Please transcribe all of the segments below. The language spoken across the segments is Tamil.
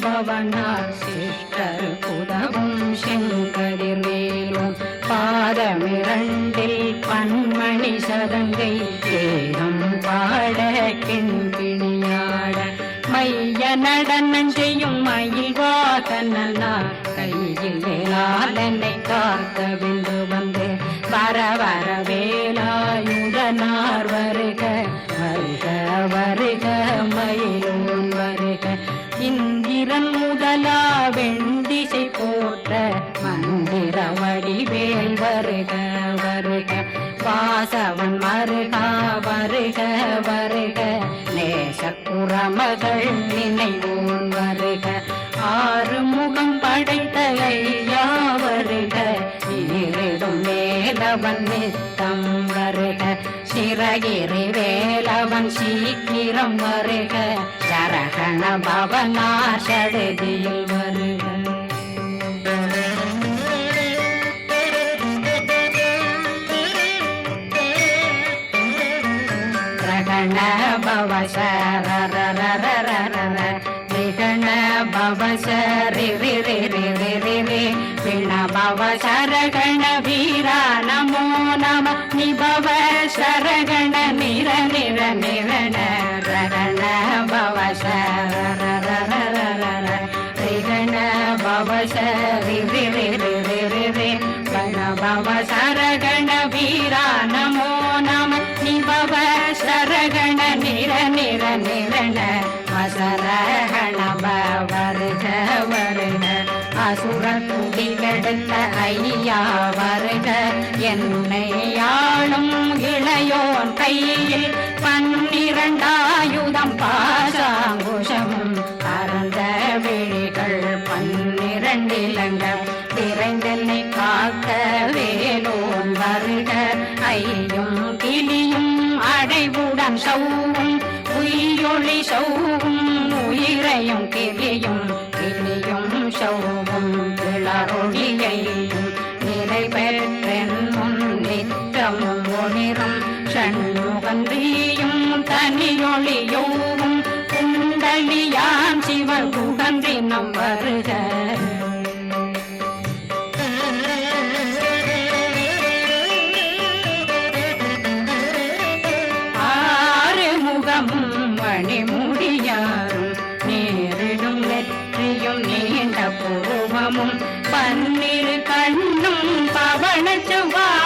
பவனா சிஷ்டர் புதவும் செங்கதிர்வேலும் பாதமிரண்டில் பன்மணி சதங்கை ஏகம் பாட கிண்கிணியாட மைய நடனம் செய்யும் மயில் வாசனா கையில் வேளாளனை காக்க விந்து வந்து வர வர வேலாயுதனார் வருக வருக வருக மயில் இந்திரன் முதலா வெண்டிசை போற்ற மந்திர வடிவேல் வருக வருக. வாசவன் மருகா வருக வருக. நேசப்புற மகள் நினைவோன் வருக. ஆறு முகம் படைத்த ஐயா வருக. இருடும் மேலவன் நித்தம் வருக. சிறகிரி வேலவன் சீக்கிரம் வருக. சரகண பவனா சடுதியில் வருக ரகண பவ சரரரரரரர ரிகண பிண பவ சரகண வீரா நமோ நம நிபவ சரக கையில் பன்னிரண்டாயுதம் பாசாங்குஷம். பரந்த விழிகள் பன்னிரண்டிலங்க விரைந்தென்னை காக்க வேலோன் வருக ஐயும் கிளியும் அடைவுடன் சௌவும். உயிரொளி சௌவும் உயிரையும் கிளியும். கிளியும் சௌவும். கிளறொளியையும் சண்முகந்தியும் தனியொளியோவும் குண்டலியாம் சிவ குகந்தினம் வருக. ஆறு முகமும் மணிமுடியாரும் நேரிடும் நெற்றியும் நீண்ட பூவமும் பன்னிரு கண்ணும் பவன செவ்வாயும்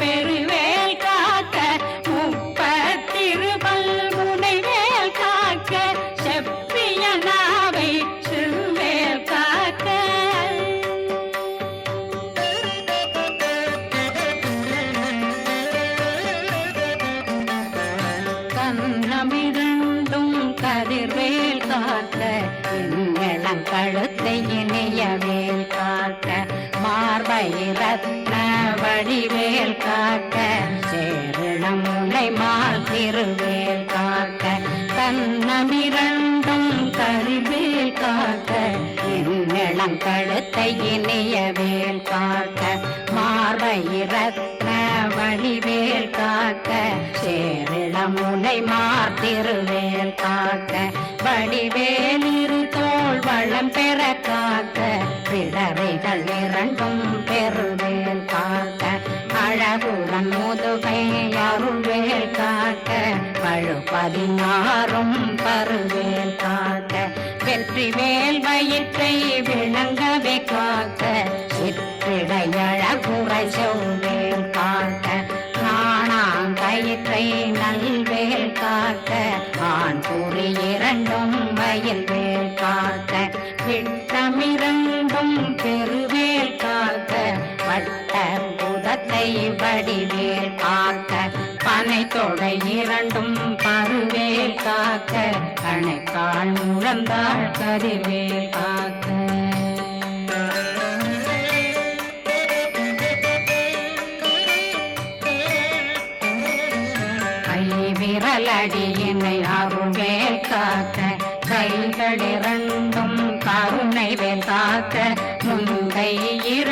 பெறுவே இளம் கழுத்தை இனிய வேல் காக்க மார்பை ரத்ன வடிவேல் காக்க சேரிளம் முனை காக்க வடிவேல் இரு தோல் வளம் பெற காக்க பிளவைகள் இரண்டும் பெருவேல் காக்க அழகுடன் முதுகை அருள்வேல் காக்க பழு பதினாறும் பருவேல் காக்க வெற்றி வேல் வயிற்றை விளங்கவே காக்க சிற்றிடையழகுரை செவ்வேல் காக்க காணாம் கயிற்றை நல்வேல் காக்க ஆண் கூறி இரண்டும் வயல் வேல் காக்க விட்டமிரண்டும் பெருவேல் காக்க வட்ட புதத்தை வடிவேல் காக்க பனை தொடை இரண்டும் பருவேல் காக்க கணைக்கால் முழந்தாள் கதிர்வேல் காக்க. கை விரலடியினை அருவேல் காக்க கைகள் இரண்டும் கருணை வேல் காக்க முந்தை இரு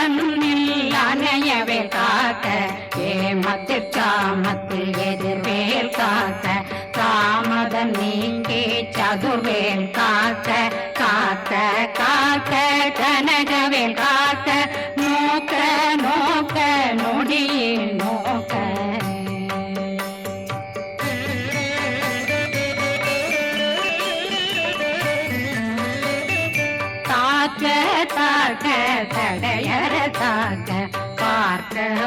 கண்ணில் அணையவே காக்க ஏமத்திற்காமத்த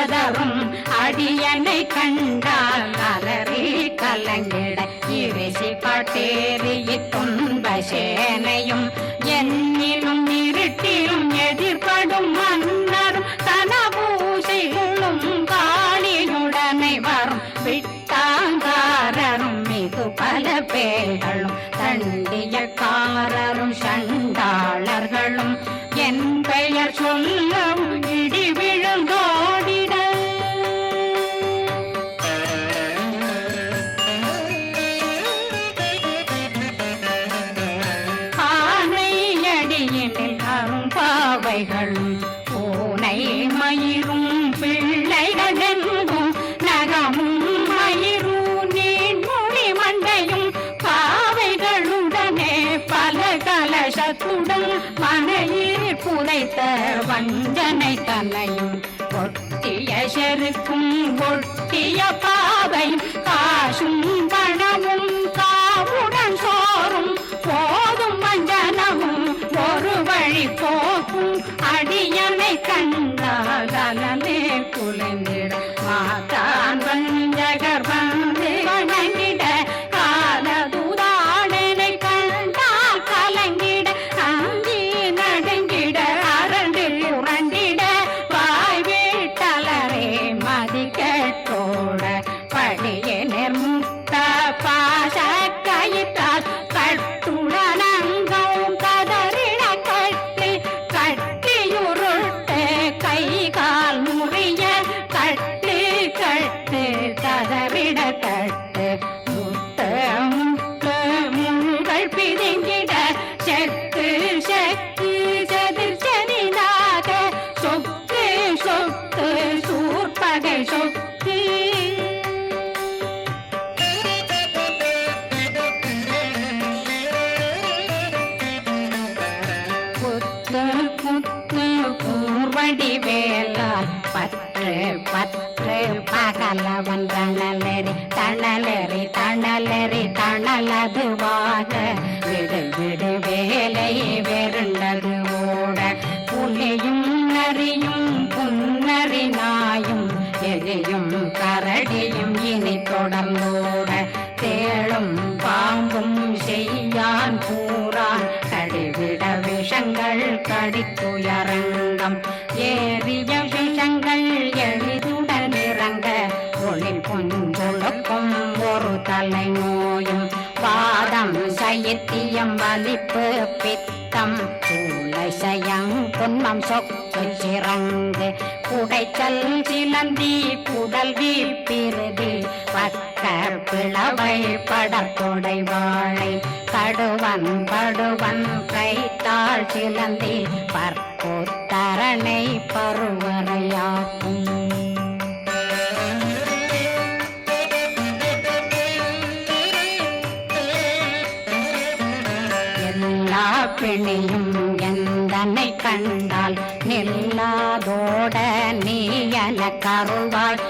கதவும் அடியனை கண்டால் அலறி கலங்கிட. இரிசி பட்டேறி துன்ப சேனையும் என்னிலும் இருட்டிலும் எதிர்படும் மன்னரும் தனபூசைகளும் காளியுடனை வரும். விட்டாங்காரரும் மிகு பல பேர்களும் தண்டியக்காரரும் சண்டாள ஒட்டிய ஒட்டிய பாவை காசும் பகலவன் தணலெறி தணலெறி தணலெறி தணலதுவாக விடு விடு வேலை வெருண்டது ஓட புலியும் நரியும் புன்னரி நாயும் எலியும் கரடியும் இனி தொடர்ந்தோட. தேளும் பாம்பும் செய்யான் கூறான். கடிவிட விஷங்கள் கடித்துயரங்கம். தலை நோயும் பாதம் சைத்தியம் வலிப்பு பித்தம் சூளைசயம் புன்மம் சொக்கு சிறங்கு குடைச்சல் சிலந்தி குடல் வீப்பிருதி பக்கர் பிளவை படற்கொடை வாழை கடுவன் படுவன் கைத்தாள் சிலந்தி பற்போத்தரணை பருவரையாக்கும் என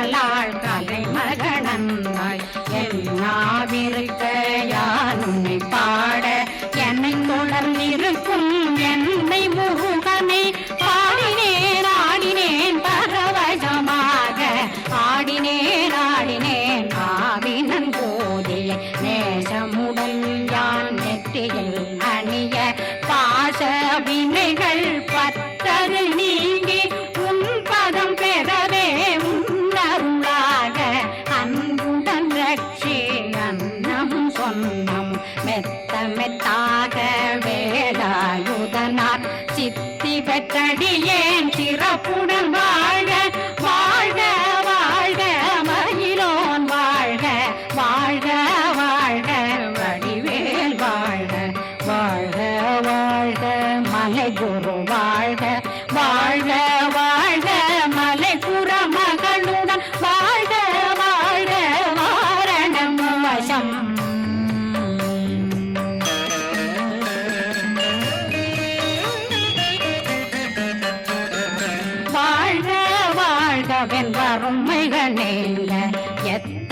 குழலாள்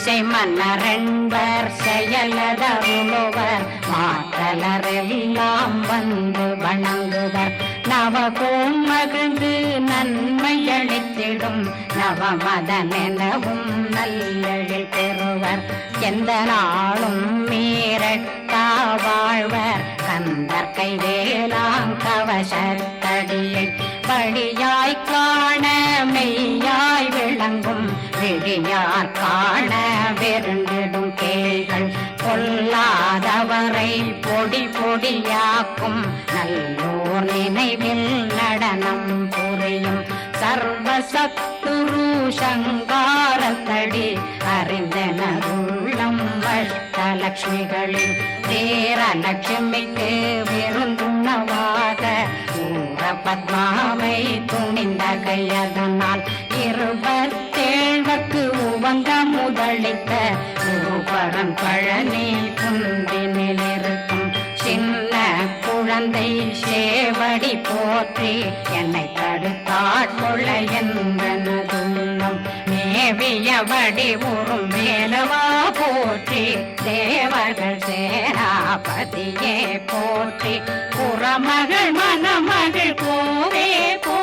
இசை திசை மன்னரென்பர் செயலதருளுவர் மாற்றலரெல்லாம் வந்து வணங்குவர். நவகோம் மகிழ்ந்து நன்மை அளித்திடும். நவமதனெனவும் நல்லெழில் பெறுவர். எந்த நாளும் மீறட்டா வாழ்வர். கந்தற்கை கைவேலாம் கவசத்தடியை படியாய் காண மெய்யாய் விளங்கும். விழியார் காண வெருண்டிடும் கேள்கள் பொல்லாதவரை பொடி பொடியாக்கும் நல்லோர் நினைவில் நடனம் புரியும் சர்வசத்துரு சங்காரத்தடி அறிந்தனருள்ளம் அஷ்டலட்சுமிகளில் தேரலட்சுமிக்கு விருந்துணவாக பத்மாவை துணிந்த கையதனால் இருபத்தேழ்வக்கு வந்த முதலித்த குருபரன் பழனி குந்தினிலிருக்கும் சின்ன குழந்தை சேவடி போற்றி என்னை தடுத்தாட்கொள்ள என்பனதுள்ளம் மேவியபடி உறும் மேலவா போற்றி தேவர்கள் சேராபதியே போற்றி. புறமகள் மணமகள் கோவே போ